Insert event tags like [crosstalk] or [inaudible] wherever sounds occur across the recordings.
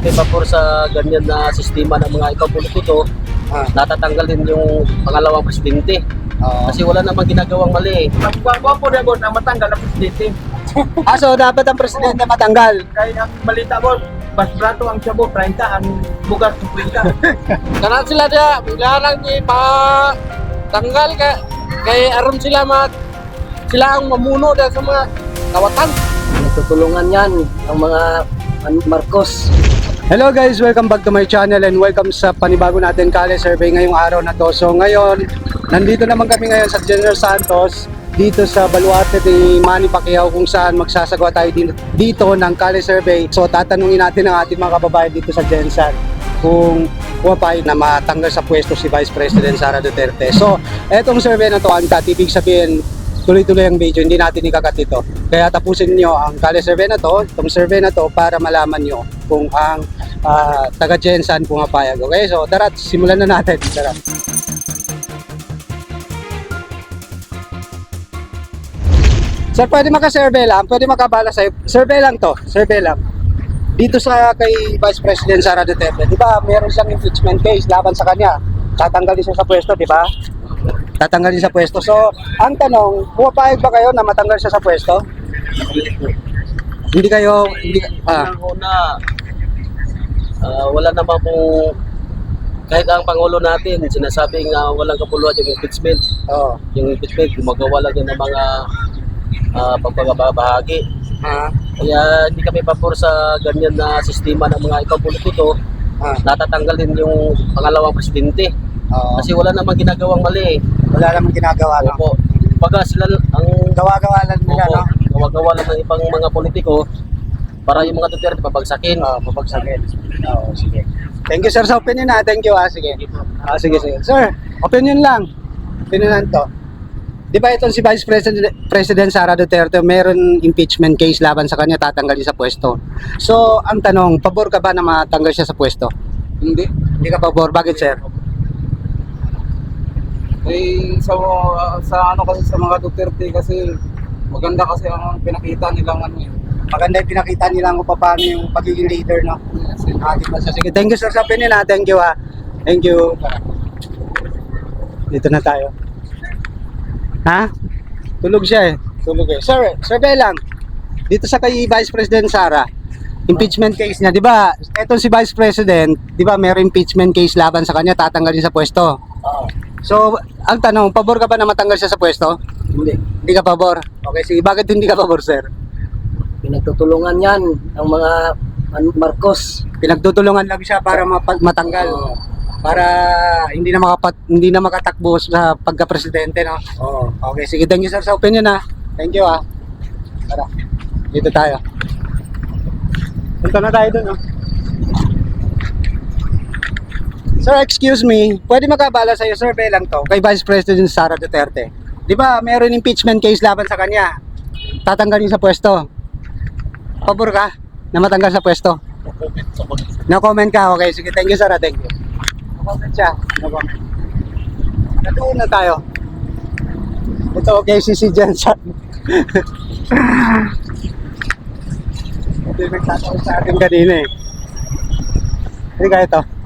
kami pabor sa ganyan na sistema ng mga ibang politiko, Ah, natatanggal din yung pangalawang presidente. oo. Kasi wala namang ginagawang mali. Gwapo na po na matanggal ang presidente. [laughs] Ah, so dapat ang presidente matanggal. Kaya ang balita po, mas brato ang sabo, 30, ang bugas 50. Kanan sila dia, bila lang ni pa tanggal ka kay aron sila mag sila ang mamuno sa mga kawatan. Nagtutulungan yan ang mga Marcos. Hello guys, welcome back to my channel and welcome sa panibago natin Kale Survey ngayong araw na to. So ngayon, nandito naman kami ngayon sa General Santos dito sa Baluarte ni Manny Pacquiao kung saan magsasagawa tayo dito, dito ng Kale Survey. So tatanungin natin ang ating mga kababayan dito sa Gensan kung pumapayag na matanggal sa pwesto si Vice President Sara Duterte. So, etong survey na to, angkat, ibig sabihin, tuloy-tuloy ang video, hindi natin ikakat ito. Kaya tapusin nyo ang Kale survey na to, itong survey na to para malaman nyo kung ang ah, taga Jensan pumapayag. Okay, so tara, simulan na natin. Tara. Sir, pwede maka-survey lang, pwede makabala sa'yo. Survey lang to, survey lang. Dito sa kay Vice President Sara Duterte, di ba meron siyang impeachment case laban sa kanya. Tatanggalin siya sa pwesto, di ba? Tatanggalin sa pwesto. So, ang tanong, pumapayag ba kayo na matanggal siya sa pwesto? Hindi kayo, hindi, ah, Unang-una, ah, wala naman pong kahit ang Pangulo natin, sinasabing uh, walang kapuluhan yung impeachment. oh, Yung impeachment, gumagawa lang yan ng mga uh, pagpapabahagi. ah, Kaya hindi kami pabor sa ganyan na sistema ng mga ibang politiko, ah, natatanggal din yung pangalawang presidente. oo. Kasi wala namang ginagawang mali. Wala namang ginagawa, no? Opo. Baga sila ang Gawa-gawa lang nila, opo, no? gawa-gawa lang ng ibang mga politiko para yung mga Duterte pabagsakin. Oo, papagsakin. Oo, sige. Thank you, sir, sa opinion na. Thank you, ah. Sige. Ah, sige, sige. Sir, opinion lang. Opinion lang to. Di ba itong si Vice President, President Sara Duterte, meron impeachment case laban sa kanya, tatanggalin sa pwesto. So, ang tanong, pabor ka ba na matanggal siya sa pwesto? Hindi. Hindi ka pabor. Bakit, sir? Eh sa sa ano kasi sa mga Duterte kasi maganda kasi ang pinakita nilang ano eh. Maganda yung pinakita nila kung paano yung pagiging leader, no? Ating bansa. Sige, thank you, sir, sa opinion, ha. Thank you, ha. Thank you. Dito na tayo. Ha? Tulog siya eh. Tulog eh. Sir, survey lang. Dito sa kay Vice President Sara, impeachment case niya, 'di ba? Etong si Vice President, 'di ba, meron impeachment case laban sa kanya, tatanggalin sa pwesto. So, ang tanong, pabor ka ba na matanggal siya sa pwesto? Hindi. Hindi ka pabor. Okay, sige, bakit hindi ka pabor, sir? Pinagtutulungan yan ang mga An- Marcos. Pinagtutulungan lang siya para mapa- matanggal. Oo. Para hindi na makapat hindi na makatakbo sa pagka-presidente, no? Oo. Okay, sige, thank you sir sa opinion ha. Thank you ha. Tara, dito tayo. Punta na tayo dun, no? Sir, excuse me, pwede makabala sa'yo, survey lang to, kay Vice President Sara Duterte. Di ba, meron impeachment case laban sa kanya. Tatanggalin sa pwesto. Pabor ka na matanggal sa pwesto? No comment ka, okay. Sige, thank you sir, ah, thank you. No comment siya, no comment. Natuon na tayo. Ito, KCC Jensen. [laughs] Ito yung nagtataon sa atin kanina eh. Hindi ka ito.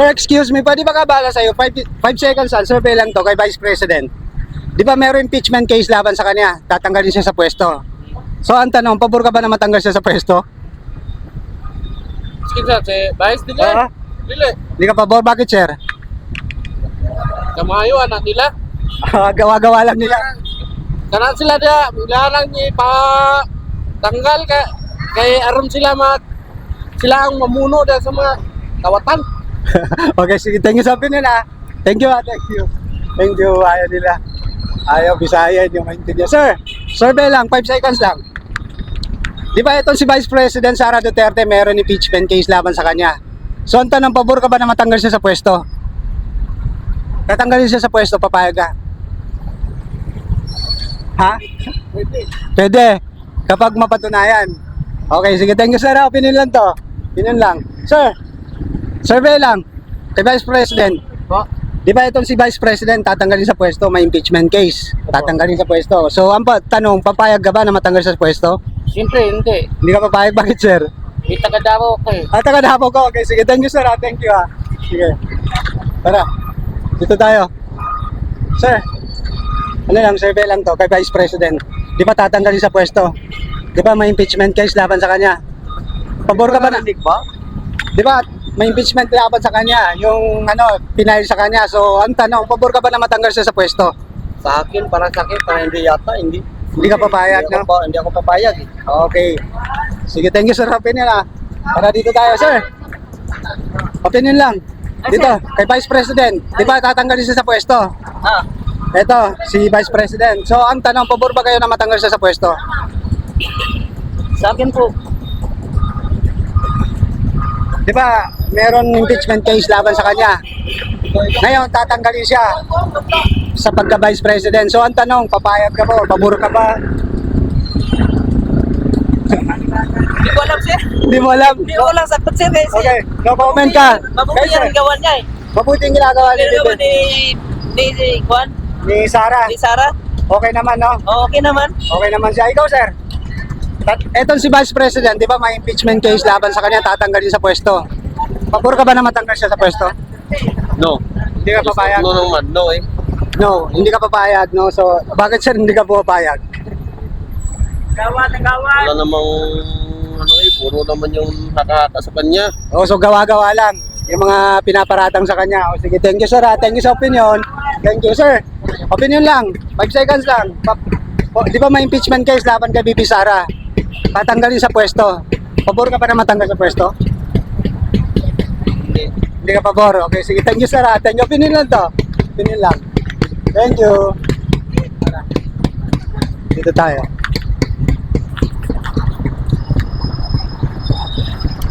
Sir, excuse me, pwede ba kabala sa'yo? 5 seconds lang, survey lang to kay Vice President. Di ba meron impeachment case laban sa kanya? Tatanggalin siya sa pwesto. So, ang tanong, pabor ka ba na matanggal siya sa pwesto? Sige sa si Vice dili. Ah. Dili. Hindi ka pabor? Bakit, sir? Kamayo anak nila. Gawa-gawa lang nila. Kanan sila dia, bila lang ni pa tanggal ka kay aron sila mag sila ang mamuno dia sa mga kawatan. [laughs] okay, sige. Thank you sa opinion ha. Thank you ha. Thank you. Thank you. Ayaw nila. Ayaw, Bisaya, yung maintindihan. Sir, survey lang. 5 seconds lang. Di ba itong si Vice President Sara Duterte meron impeachment case laban sa kanya? So, ang tanong, pabor ka ba na matanggal siya sa pwesto? Tatanggalin siya sa pwesto, papayag ka? Ha? Pwede. Kapag mapatunayan. Okay, sige. Thank you, sir. ha. Opinion lang to. Opinion lang. Sir, survey lang. Kay Vice President. Po. Di ba itong si Vice President tatanggalin sa pwesto, may impeachment case. Tatanggalin sa pwesto. So, ang pa- tanong, papayag ka ba na matanggal sa pwesto? Siyempre, hindi. Hindi ka papayag? Bakit, sir? May taga Davao ko eh. Ah, taga Davao ko. Okay, sige. Thank you, sir. ah. Thank you, ah. Sige. Tara. Dito tayo. Sir, ano lang, survey lang to kay Vice President. Di ba tatanggalin sa pwesto? Di ba may impeachment case laban sa kanya? Pabor ka ba na? ba? Di ba may impeachment laban sa kanya? Yung ano, pinahil sa kanya. So, ang tanong, pabor ka ba na matanggal siya sa pwesto? Sa akin, para sa akin, para hindi yata, hindi. Hindi ka papayag, hindi no? ako, pa- hindi ako papayag eh. Okay. Sige, thank you sir. Opinion ah. Para dito tayo, sir. Opinion lang. Dito, kay Vice President. Di ba tatanggalin siya sa pwesto? Ah, Ito, si Vice President. So, ang tanong, pabor ba kayo na matanggal siya sa pwesto? sa akin po, Di ba, meron impeachment case laban sa kanya. Ngayon, tatanggalin siya sa pagka-Vice President. So, ang tanong, papayag ka po? Pabor ka ba? hindi ko alam sir. Hindi mo alam. Hindi ko alam sagot sir kasi. Okay, no comment ka. Mabuti ang gawa niya eh. mabuti ang ginagawa ni, Pero naman ni, ni, ni, Juan, ni Sarah. ni Sarah, Okay naman, no? okay naman. Okay naman siya. Ikaw, sir. Etong si Vice President, di ba may impeachment case laban sa kanya, tatanggalin sa pwesto. Pabor ka ba na matanggal siya sa pwesto? No. Hindi ka papayag? No naman, no eh. No, hindi ka papayag, no? So, bakit sir hindi ka papayag? Gawa ng gawa. Wala namang ano eh, puro naman yung nakahata sa kanya. O, so gawa-gawa lang. Yung mga pinaparatang sa kanya. O, sige, thank you sir ha. Thank you sa opinion. Thank you sir. Opinion lang. 5 seconds lang. Pa- o, di ba may impeachment case laban kay BP Sara? Tatanggalin sa pwesto. Pabor ka pa na matanggal sa pwesto? Hindi. Ka pabor. Okay, sige. Thank you, sir. ah. Thank you. Opinion lang to. Opinion lang. Thank you. Dito tayo.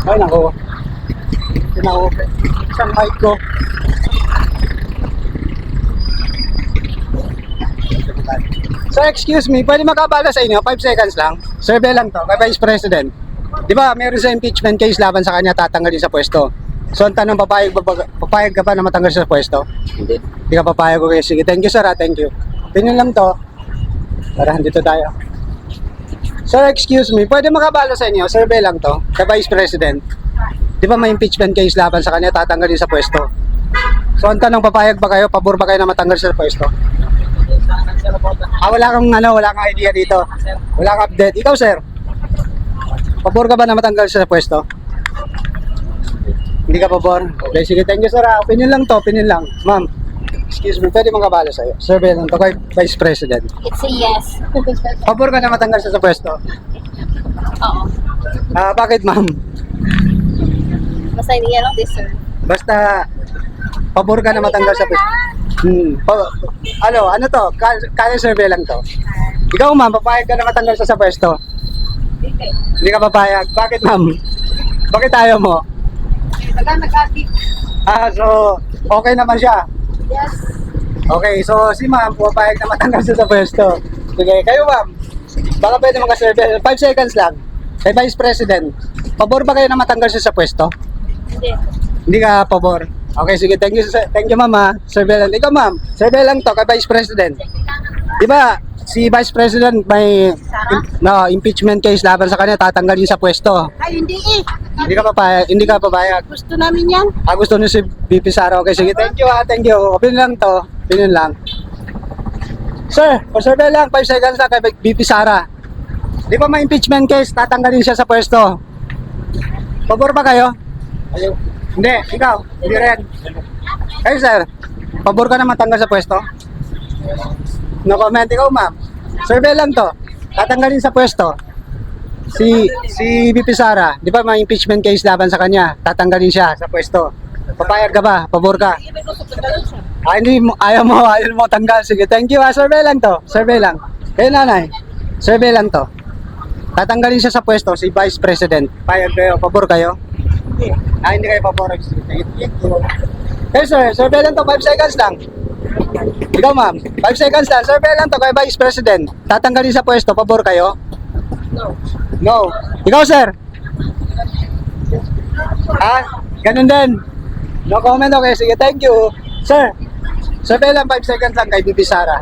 Ay, nako. Tinawo. Saan mic ko? So, excuse me, pwede makabala sa inyo? 5 seconds lang. Survey lang to, kay Vice President. Di ba, meron sa impeachment case laban sa kanya, tatanggalin sa pwesto. So, ang tanong, papayag, papayag ka ba na matanggal sa pwesto? Hindi. Hindi ka papayag, okay. Sige, thank you sir, ah. thank you. Opinion lang to. Tara, dito tayo. Sir, excuse me, pwede makabalo sa inyo? Survey lang to, kay Vice President. Di ba may impeachment case laban sa kanya, tatanggalin sa pwesto? So, ang tanong, papayag ba kayo? Pabor ba kayo na matanggal sa pwesto? Ah, wala kang ano, wala kang idea dito. Wala kang update. Ikaw, sir. Pabor ka ba na matanggal sa pwesto? Hindi ka pabor? Okay, sige. Thank you, sir. ah. Opinion lang to, opinion lang. Ma'am, excuse me, pwede makabalo sa'yo. Survey lang to kay Vice President. It's a yes. [laughs] Pabor ka na matanggal siya sa pwesto? Oo. Ah, bakit, ma'am? Basta hindi yan ang deserve. Basta, pabor ka na matanggal sa pwesto. Hmm. Pa- ano, ano to? Ka- Kaya survey lang to. Ikaw, ma'am, papayag ka na matanggal siya sa pwesto? Hindi ka papayag. Bakit, ma'am? Bakit ayaw mo? Baga nag-addict. Ah, so, okay naman siya. Yes. Okay, so si ma'am, pumapayag na matanggal siya sa pwesto. Sige, kayo ma'am. Baka pwede makasurvey. 5 seconds lang. Kay Vice President, pabor ba kayo na matanggal siya sa pwesto? Hindi. Hindi ka pabor. Okay, sige. Thank you, thank you ma'am ha. Survey lang. Ikaw ma'am, survey lang to kay Vice President. Di ba, si Vice President may no, impeachment case laban sa kanya, tatanggalin sa pwesto. Ay, hindi eh. Hindi ka papayag, hindi ka papayag. Gusto namin yan. Ah, gusto niyo si BP Sara. Okay, sige. Thank you ha. Thank you. Opinion lang to. Opinion lang. Sir, pa-survey lang. 5 seconds lang kay BP Sara. Di ba may impeachment case? Tatanggalin siya sa pwesto. Pabor ba kayo? Ayaw. Hindi. Ikaw? Hindi rin. Kayo, sir. Pabor ka na matanggal sa pwesto? No comment. Ikaw, ma'am. Survey lang to. Tatanggalin sa pwesto. Si si BP Sara, di ba may impeachment case laban sa kanya? Tatanggalin siya sa pwesto. Papayag ka ba? Pabor ka? Ah, hindi ayaw mo, ayaw mo tanggal. Sige, thank you ha. Survey lang to. Survey lang. Kayo nanay. Survey lang to. Tatanggalin siya sa pwesto, si Vice President. Payag kayo, pabor kayo? Ah, hindi kayo pabor. Hey sir, survey lang to, 5 seconds lang. Ikaw ma'am, 5 seconds lang. Survey lang to kay Vice President. Tatanggalin sa pwesto, pabor kayo? No. No. Ikaw sir? Ah, ganun din. No comment, okay. Sige, thank you. Sir, survey lang 5 seconds lang kay Bibi Sara.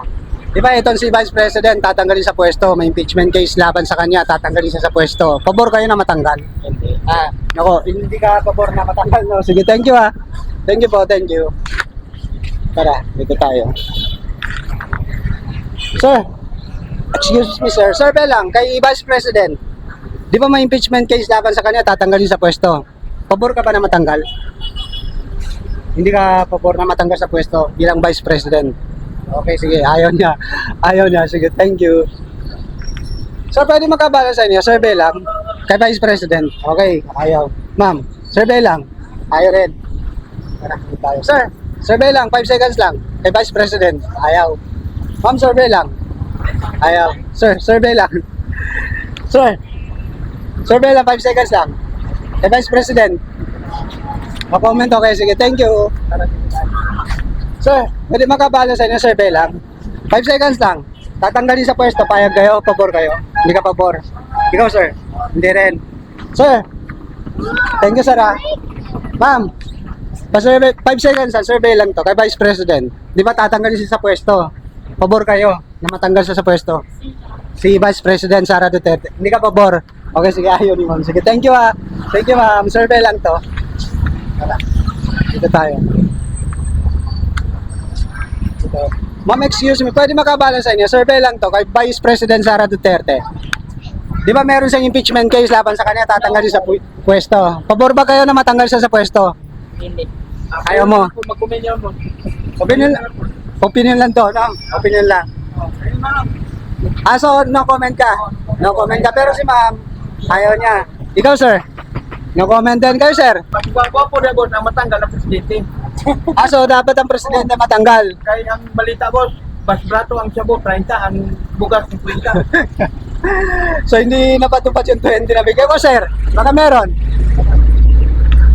Di ba itong si Vice President tatanggalin sa pwesto, may impeachment case laban sa kanya, tatanggalin siya sa pwesto. Pabor kayo na matanggal? Hindi. Ah, nako, hindi ka pabor na matanggal, no? Sige, thank you ah. Thank you po, thank you. Tara, dito tayo. Sir, excuse me sir, sir lang, kay Vice President, di ba may impeachment case laban sa kanya, tatanggalin sa pwesto? Pabor ka ba na matanggal? Hindi ka pabor na matanggal sa pwesto bilang Vice President? Okay, sige, ayaw niya. Ayaw niya, sige, thank you. Sir, pwede makabala sa inyo, survey lang. Kay Vice President. Okay, ayaw. Ma'am, survey lang. Ayaw rin. Tara, tayo. Sir, survey lang, 5 seconds lang. Kay Vice President. Ayaw. Ma'am, survey lang. Ayaw. Sir, survey lang. [laughs] Sir, survey lang, 5 seconds lang. Kay Vice President. Ma-comment okay, sige, thank you. Sir, pwede makabala sa inyo, survey lang. 5 seconds lang. Tatanggalin sa pwesto, payag kayo, pabor kayo. Hindi ka pabor. Ikaw, sir. Hindi rin. Sir, thank you, sir, ah. Ma'am, pa-survey, 5 seconds, ah, survey lang to, kay Vice President. Di ba tatanggalin siya sa pwesto? Pabor kayo na matanggal siya sa pwesto. Si Vice President Sara Duterte. Hindi ka pabor. Okay, sige, ayaw ni ma'am. Sige, thank you, ah. Thank you, ma'am. Survey lang to. Tara, dito tayo. Ito. Ma'am, excuse me, pwede makabala sa inyo. Survey lang to kay Vice President Sara Duterte. Di ba meron siyang impeachment case laban sa kanya, tatanggalin sa pu- pwesto. Pabor ba kayo na matanggal siya sa pwesto? Hindi. Ayaw mo? Mag-comment mo. Opinion, opinion lang to, no? Opinion lang. Ah, so no comment ka? No comment ka. Pero si ma'am, ayaw niya. Ikaw, sir? No comment din kayo, sir? Pagwapo na boss ang matanggal na presidente. [laughs] Ah, so dapat ang presidente matanggal. Kaya ang balita boss, Bas Brato ang Shabu 30, ang bugas 50. [laughs] So hindi napatupad yung 20 na bigay ko, sir. Baka meron.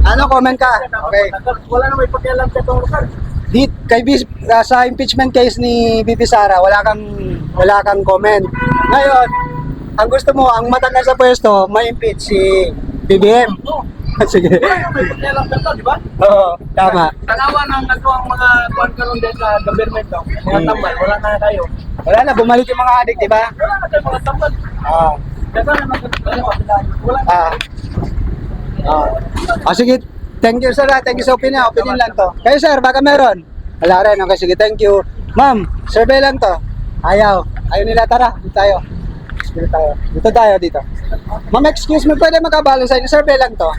Ano, comment ka? Okay. Wala na may pakialam sa itong lugar. Di, kay Bis, ah, sa impeachment case ni Bibi Sara, wala kang wala kang comment. Ngayon, ang gusto mo, ang matanggal sa pwesto, may impeach si BBM. [laughs] Sige. May pakialam sa ito, di ba? Oo, tama. Tanawa ng ano ang mga kuwan karon din sa government no? Mga Hmm. tambal, wala na tayo. Wala na, bumalik yung mga adik, di ba? Wala na tayo mga tambal. Ah. Kaya na mag- wala na. Ah. Ah, sige. Thank you, sir. ah. Thank you sa opinion. Opinion lang to. Kayo, sir, baka meron. Wala rin. Okay, sige. Thank you. Ma'am, survey lang to. Ayaw. Ayaw nila. Tara, dito tayo. Dito tayo. Dito tayo, dito. Ma'am, excuse me. Pwede makabalo sa inyo. Survey lang to.